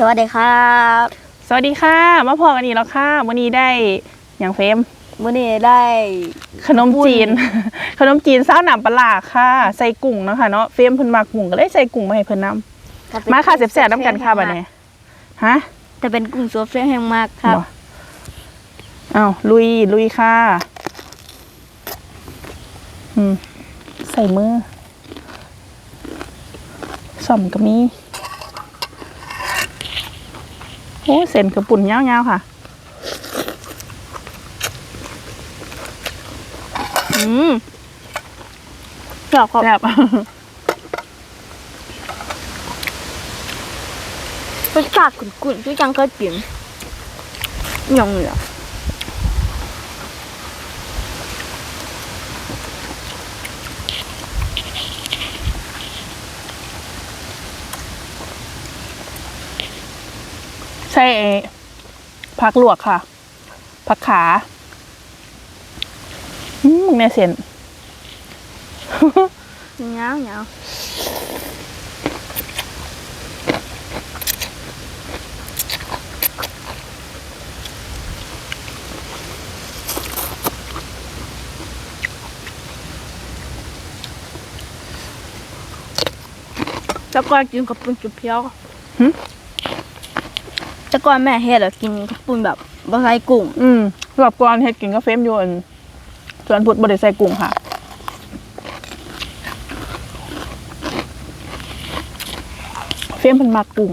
สวัสดีครับสวัสดีค่ะมาพอกันอีกแล้วค่ะวันนี้ได้อย่างเฟรมวันนี้ได้ ขนมจีน ขนมจีนซาวหนามปลาร้าค่ะ ใส่กุ้งเนาะค่ะเนาะเฟรมเพิ่นมากุ้งก็เลยใส่กุ้งมาให้เพิ่นนํมาค่ะแซ่บๆน้ำกันค่ะบัดนี้ฮะแต่เป็นกุ้งซัวเฟี้ยงแห้งมากครับบ่อ้าวลุยลุยค่ะ อืมใส่มือส่อมก็มีโอ้เส้นกระปุ่นยาวๆค่ะ อืมชอบครับแบบรสชาติขุ่นๆที่จังเคยกินยังเหลือใช่ไอ้ผักลวกค่ะ ผักขาอืมมึงแม่เสียนเงาเงาแล้วก็กินกับปุ้นจุบเพียวหึ แต่ก่อนแม่เฮ็ดอะกินกับปุ้นแบบบะไซกุ้ง อืมรอบก่อนเฮ็ดกินกาแฟมอยอั่นส่วนพุดบริใส่กุ้งค่ะ เฟมเพิ่นมักกุ้ง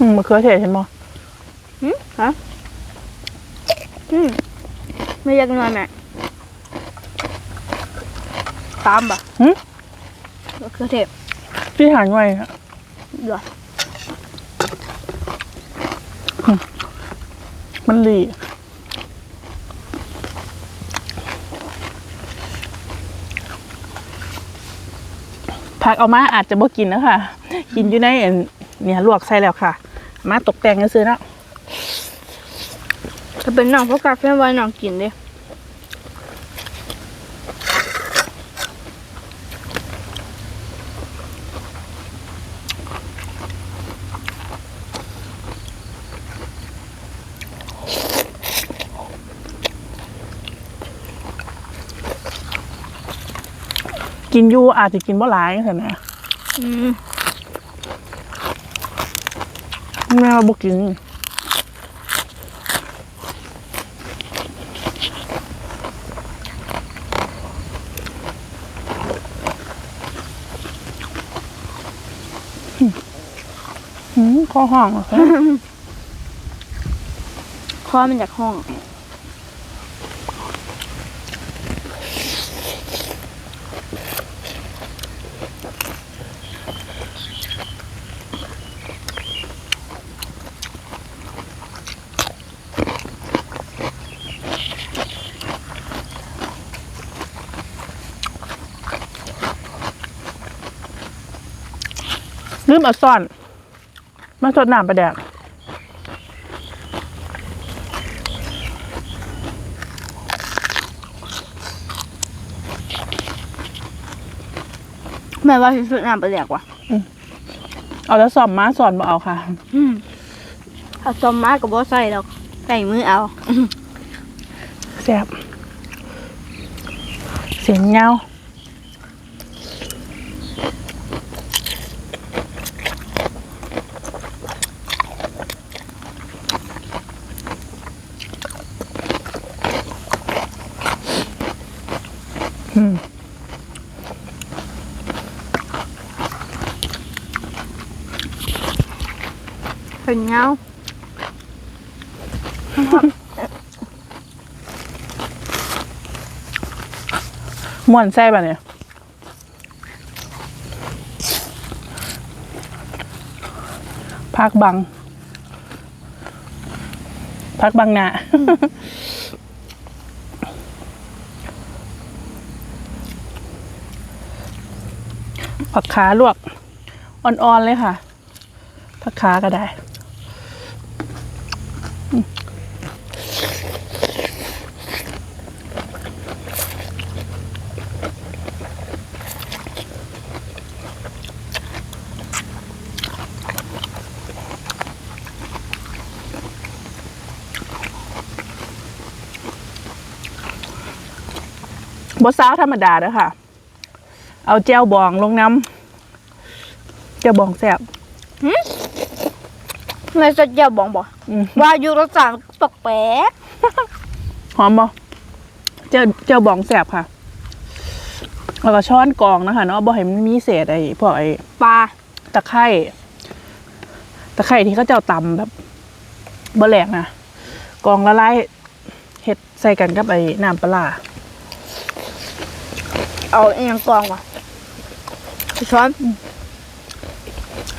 อืมมะเขือเทศเห็นบ่ หืมฮะอืมไม่อยากนอนแม่ตามปะหึมะเขือเทศพี่หานไว้อะเหรอมันหลีผักเอามาอาจจะบ่กินนะคะกินอยู่ในอันเนี่ยลวกใส่แล้วค่ะ มาตกแต่งซื้อๆเนาะ ถ้าเป็นน้องพวกกาแฟไว้น้องกินดิกินอยู่อาจจะกินบ่หลายเถอะนะอืมแม่ว่าบ่กิน อืมคอห้องเหรอคะคอมันจากห้อง ลืมเอาซ่อน มาสดน้ำประแดกแม่ว่าที่สุดน้ำไปแหลกว่ะเอาแล้วสอบมาสอนบ่เอาค่ะ อืมถ้าซอมมากกับบ่ใส่ดอกใส่มือเอา แซ่บเสียงเงา เป็นเงาม่วนแซ่บอะเนี่ยพักบัง พักบังหนาผักขาลวก อ่อน ๆ เลยค่ะ ผักขาก็ได้ บดซาวธรรมดาเด้อค่ะ เอาแจ้วบองลงน้ำแจ้วบองแซ่บไม่สดเจียวบองบ่อืมว่าอยู่รสชาติตกแปลกหอมบ่เจ้าเจ้าบองแสบค่ะแล้วก็ช้อนกรองนะคะเนาะบ่ให้มันมีเศษไอ้พวกไอ้ปลาตะไคร่ตะไคร่ที่เขาเจ้าตำแบบบ่แหลกนะกรองละลายเฮ็ดใส่กันกับไอ้น้ำปลาร้า เอาอีหยังกรองว่ะช้อน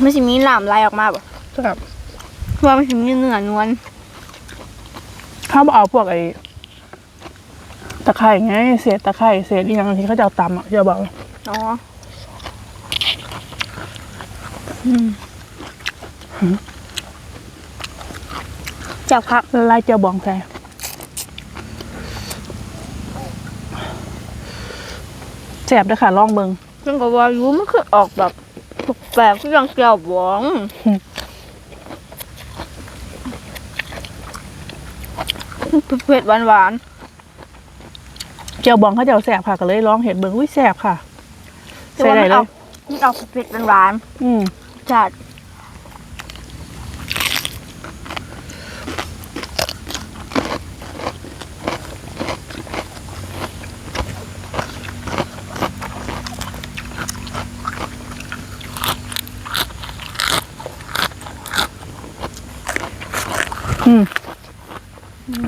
ไม่สิมีหลามไหลออกมาบ่ครับว่ามันสิมีเนื้อนวลถ้าบ่เอาพวกไอ้ตะไคร่ไงเศษตะไคร่เศษอีหยังที่เขาเจ้าตำอะเจ้าบอกอ๋อเจับครับละลายเจ้าบองใส่ แสบเด้อค่ะลองเบิ่งซึ่งก็ว่ารู้มันคือออกแบบแปลกๆคือยังเจียวบองอืมเผ็ดๆหวานเจียวบองเขาเจ้าแสบค่ะก็เลยลองเห็ดเบิ่งอุ้ยแสบค่ะๆใส่ได้มันเลออยกมันออกเผ็ดๆหวานอืม ๆจัด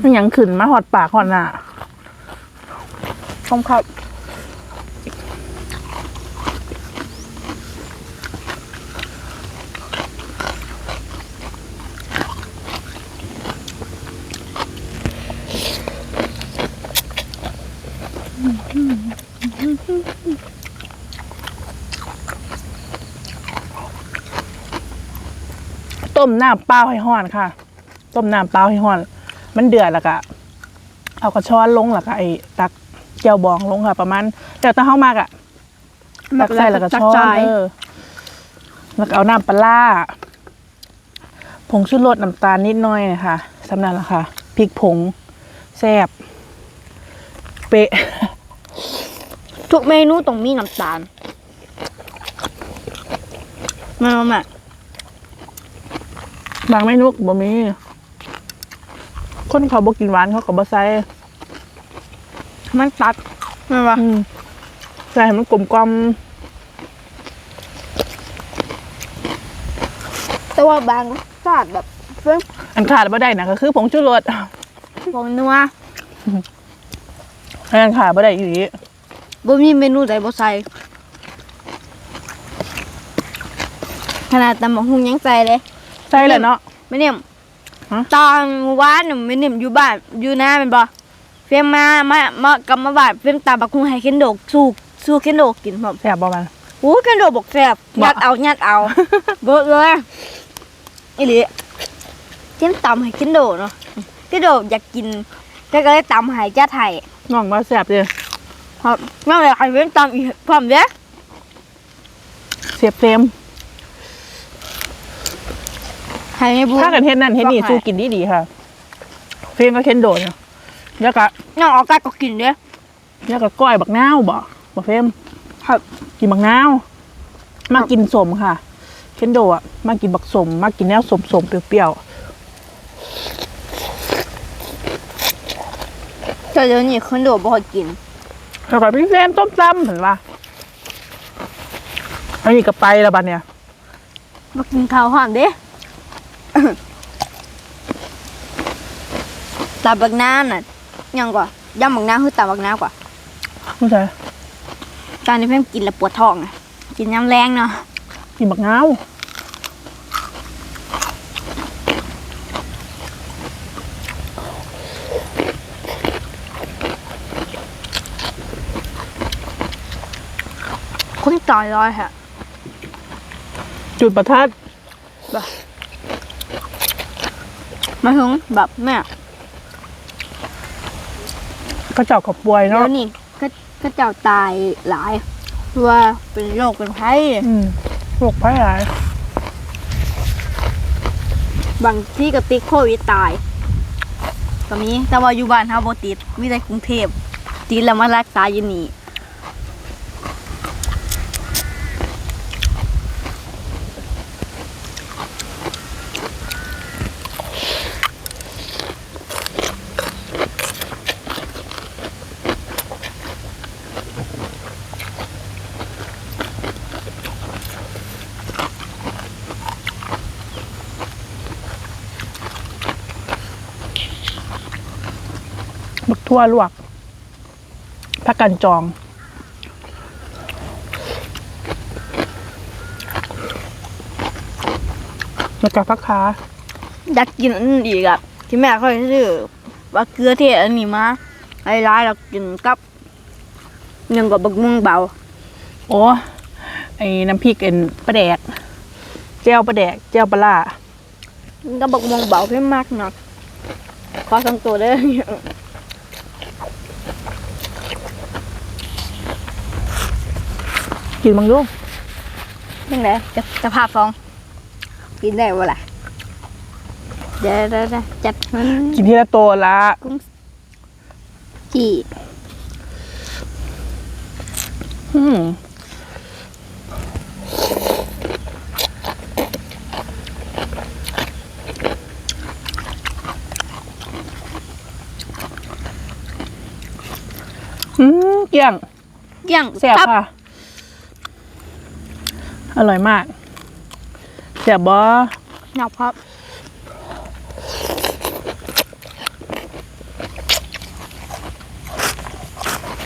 มันหยังขึ้นมาหอดปากหอดหน้าคมครับต้มน้ำเปล่าให้ห้อนค่ะ ต้มน้ำเปล่าให้ห้อน มันเดือดแล้วก็เอากระช้อนลงแล้วก็ไอ้ตักเจียวบองลงค่ะ ประมาณแต่ถ้าเข้ามากอะตักใส่แล้วก็ช้อนเออแล้วก็เอาน้ำปลาร้าผงชูรสน้ำตาลนิดหน่อยนะคะสำนันละค่ะพริกผงแซ่บเป๊ะทุกเมนูต้องมีน้ำตาลมามามาบางเมนูก็บ่มี คนเขาบ่กินหวานเขาก็บ่ใส่มันตัดมาว่าอืมใส่ให้มันกลมกลอมแต่ว่าบางรสชาติแบบเพิ่มอันขาดบ่ได้นะก็คือผงชูรสผงนัวอันขาดบ่ได้อีหลีบ่มีเมนูใดบ่ใส่ขนาดตำบักหุ่งยังใส่เลย ใส่แหละเนาะไม่เนี่ยม ฮะ ตอนวานน่ะไม่เนี่ยมอยู่บ้านอยู่หน้าแมันบ่เฟียงมามามากับมาบ้านเฟียงตำบักหุ่งให้เคนโดกสู้สู้เคนโดกกินพร้อมแซ่บบ่มันโอ้เคนโดกบอกแซ่บบ่ ยัดเอายัดเอาเบิดเลยอีหลีเทียมตำให้เคนโดเนาะเคนโดอยากกินก็เลยตำให้จัดให้น้องว่าแซ่บเด้อครับนั่นเลยให้เฟียงตำอีกพร้อมเด้อเสียบเฟรม ให้ให้บูถ้ากันเฮ็ดนั่นเฮ็ดนี่บอกให้สู้กินดีๆค่ะ เฟรมก็เคนโดดเนาะแล้วก็น้องออกกาก็กินเด้อแล้วก็ก้อยบักนาวบ่บ่เฟรมครับกินบักนาวมากินสมค่ะ เคนโดอะมากินบักสมมากินแนวสมๆเปรี้ยวแต่เดี๋ยวนี้เคนโดบ่ค่อยกินๆแล้วก็พี่เฟรมต้มตำเห็นป่ะอันนี้ก็ไปแล้วบัดเนี่ยมากินข้าวหอมเด้ ตาบักน้าน่ะยังกว่าย่ำบักน้าคือตาบักน้ากว่าไม่ใช่ตอนนี้เพิ่มกินแล้วปวดท้องอะกินน้ำแรงเนาะกินบักนาวคนตายร้อยฮะจุดประทัดมาถึงแบบแม่ ก็เจ้ากับป่วยเดี๋เนาะยวนี้ก็ก็เจ้าตายหลายเพราะว่าเป็นโรคเป็นไข้อืมโรคภัยหลายบางที่ก็ติดโควิดตายก็มีแต่ว่าอยู่บ้านเฮาบ่ติดมีแต่กรุงเทพติดแล้วมารักษาอยู่นี่ บักทั่วลวกผักกันจองแล้วก็ผักขาอยากกินอันนั้นอีกอะที่แม่เขาซื้อว่าเกลือเทศอันนี้มาหลายๆแล้วกินกับหยังกับบักม่วงเบา โอ้ไอ้น้ำพริกเอ็นปลาแดกเจียวปลาแดกเจียวปลาล่าก็บักม่วงเบาเพิ่มมากเนาะขอส่งตัวเด้ กินมังดูยังไงจะจะพาฟอง กินได้บ่ล่ะเดี๋ยวเดี๋ยวเดี๋ยวจัดมันกินทีละตัวละจี่อืมอืมเกลี่ยง เกี่ยงแซ่บตั ค่ะ อร่อยมากแซ่บบ่หนักครับ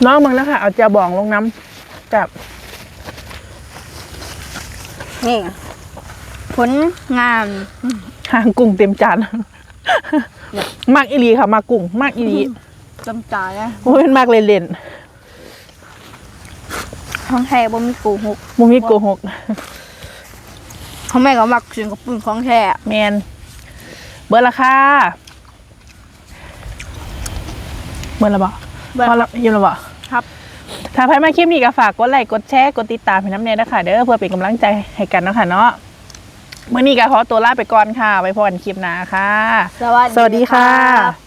น้องมึงแล้วค่ะ เอาเจียวบองลงน้ำกับนี่ผลงานหางกุ้งเต็มจานมากอีหลีค่ะ มากกุ้งมากอีหลีจำจ่ายนะโอ้ยเป็นมากเล่น ของแท้บ่มีโกูหกๆมุมีโกหกเขาแม่ก็มักเสียงกับปืนของแท้แมนเบอร์ละค่ะเบอร์ละบ่พอละยิ้มละบ่ครับ ถ้าใครมาคลิปนี้ก็ฝากกดไลค์กดแชร์กดติดตามให้น้ำเนยนะคะเด้อเพื่อเป็นกำลังใจให้กันเนาะคะเนาะเมื่อนี้ก็ขอตัวลาไปก่อนค่ะไว้พบกันคลิปหน้าค่ะ สวัสดีสวัสดีค่ะรับ